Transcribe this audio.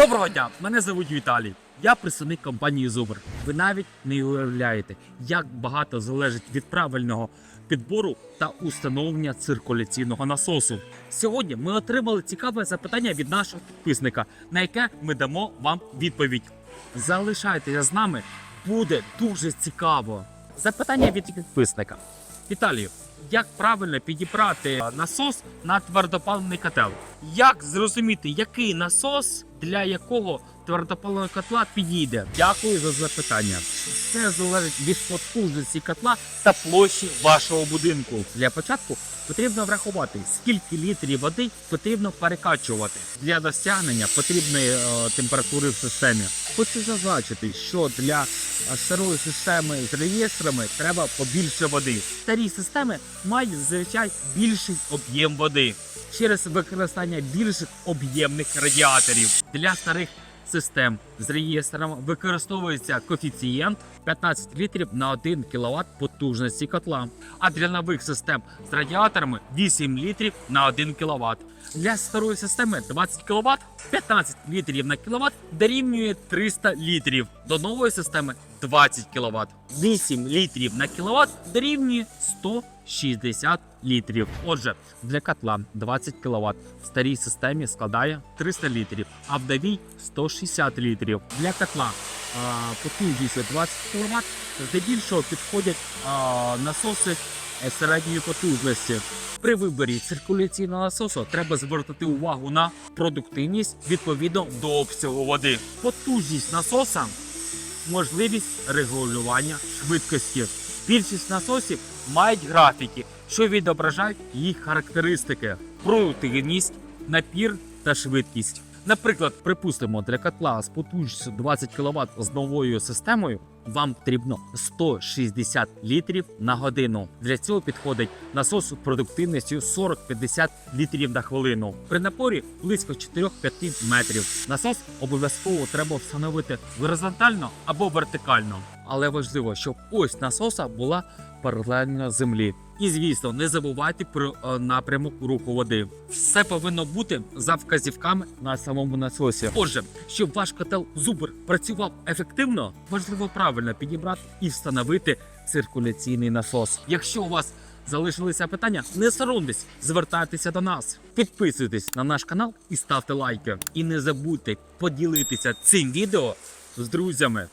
Доброго дня! Мене звуть Віталій. Я представник компанії Зубр. Ви навіть не уявляєте, як багато залежить від правильного підбору та установлення циркуляційного насосу. Сьогодні ми отримали цікаве запитання від нашого підписника, на яке ми дамо вам відповідь. Залишайтеся з нами, буде дуже цікаво. Запитання від підписника. Віталію, як правильно підібрати насос на твердопаливний котел? Як зрозуміти, який насос для якого твердопаливного котла підійде? Дякую за запитання. Все залежить від потужності котла та площі вашого будинку. Для початку потрібно врахувати, скільки літрів води потрібно перекачувати для досягнення потрібної е, температури в системі. Хочу зазначити, що для е, старої системи з реєстрами треба побільше води. Старі системи мають зазвичай більший об'єм води через використання більших об'ємних радіаторів. Для старих систем з реєстром використовується коефіцієнт 15 літрів на 1 кВт потужності котла, а для нових систем з радіаторами 8 літрів на 1 кВт. Для старої системи 20 кВт 15 літрів на кВт дорівнює 300 літрів. До нової системи 20 кВт. 8 літрів на кВт дорівнює 160 літрів. Отже, для котла 20 кВт в старій системі складає 300 літрів, а в новій 160 літрів. Для котла потужністю 20 кВт здебільшого підходять насоси е, середньої потужності. При виборі циркуляційного насосу треба звертати увагу на продуктивність відповідно до обсягу води. Потужність насоса можливість регулювання швидкості. Більшість насосів мають графіки, що відображають їх характеристики: продуктивність, напір та швидкість. Наприклад, припустимо, для котла з потужністю 20 кВт з новою системою вам потрібно 160 літрів на годину. Для цього підходить насос продуктивністю 40-50 літрів на хвилину. При напорі близько 4-5 метрів. Насос обов'язково треба встановити горизонтально або вертикально. Але важливо, щоб ось насоса була паралельно землі. І звісно, не забувайте про е, напрямок руху води. Все повинно бути за вказівками на самому насосі. Отже, щоб ваш котел зубр працював ефективно, важливо правильно підібрати і встановити циркуляційний насос. Якщо у вас залишилися питання, не соромтесь, звертайтеся до нас, підписуйтесь на наш канал і ставте лайки. І не забудьте поділитися цим відео з друзями.